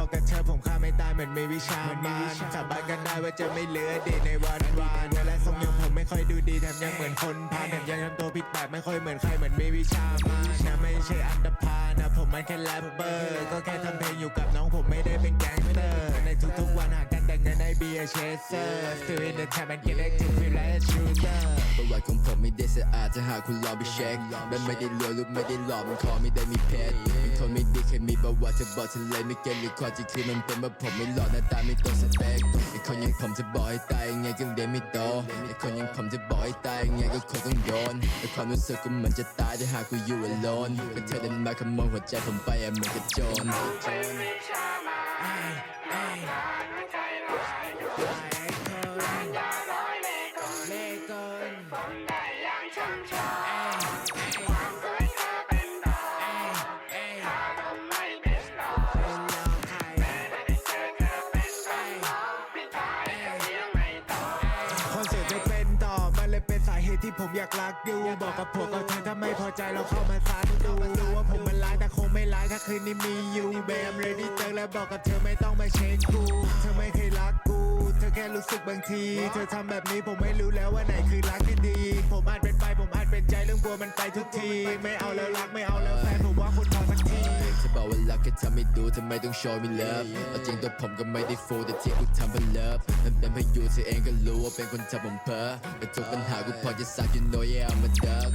บอกกับเธอผมฆ่าไม่ตายเหมือนมีวิชามานสาบานกันได้ว่าจะไม่เหลือดีในวันวานเวลาทรงยังผมไม่ค่อยดูดีแถมยังเหมือนคนพาลแถมยังทำตัวผิดแบบไม่ค่อยเหมือนใครเหมือนมีวิชามานนะไม่ใช่อันดพาลนะผมมันแค่แรปเปอร์ก็แค่ทำเพลงอยู่กับน้องผมไม่ได้ งินได้เบียร์เชสเซอร์ still in the time and get active feel like a shooter ประวัติของผมไม่ได้สะอาดถ้าหากคุณลองไปเช็คมันไม่ได้รวยหรือไม่ได้หลอกมันขอไม่ได้มีเพชรเป็นคนไม่ดีเคยมีประวัติจะบอกเธอเลยไม่เก็ตหรือความจริงคือมันเป็นว่าผมไม่หล่อหน้าตาไม่ตรงสเปคไอ้คนอยังผมจะบอกให้ตายยังไงก็เรียนไม่โตไอ้คนอยังผมจะบอกให้ตายยังไงก็คงต้องโดนแต่ความรู้สึกก็เหมือนจะตายถ้าหากกูอยู่ alone ก็เธอเดินมาขโมยหัวใจผมไปอะเหมือนกับโจร คอนเสิร์ตไม่เป็นต่อมันเลยเป็นสาเหตุที่ผมอยากรักอยู่บอกกับผัวกับเธอถ้าไม่พอใจเราเข้ามาซัดดูรู้ว่าผมมันร้ายแต่คงไม่ร้ายถ้าคืนนี้มีอยู่แบมเลยที่เจอแล้วบอกกับเธอไม่ต้องมาเช็คกูเธอไม่เคยรักกู แค่รู้สึกบางที เธอทำแบบนี้ผมไม่รู้แล้วว่าไหนคือรักที่ดี ผมอาจเป็นไปผมอาจเป็นใจเรื่องกลัวมันไปทุกที ไม่เอาแล้วรักไม่เอาแล้วแฟนผมว่าคุณพอสักทีเธอบอกว่ารักแค่ทำให้ดูทำไมต้องโชว์มีเลิฟเอาจริงตัวผมก็ไม่ได้ฟูแต่ที่กูทำเป็นเลิฟมันเป็นเพาะอยู่เธอเองก็รู้ว่าเป็นคนทำผมเพ้อแต่ทุกปัญหากูพอจะซัก you know yeah I'm a dog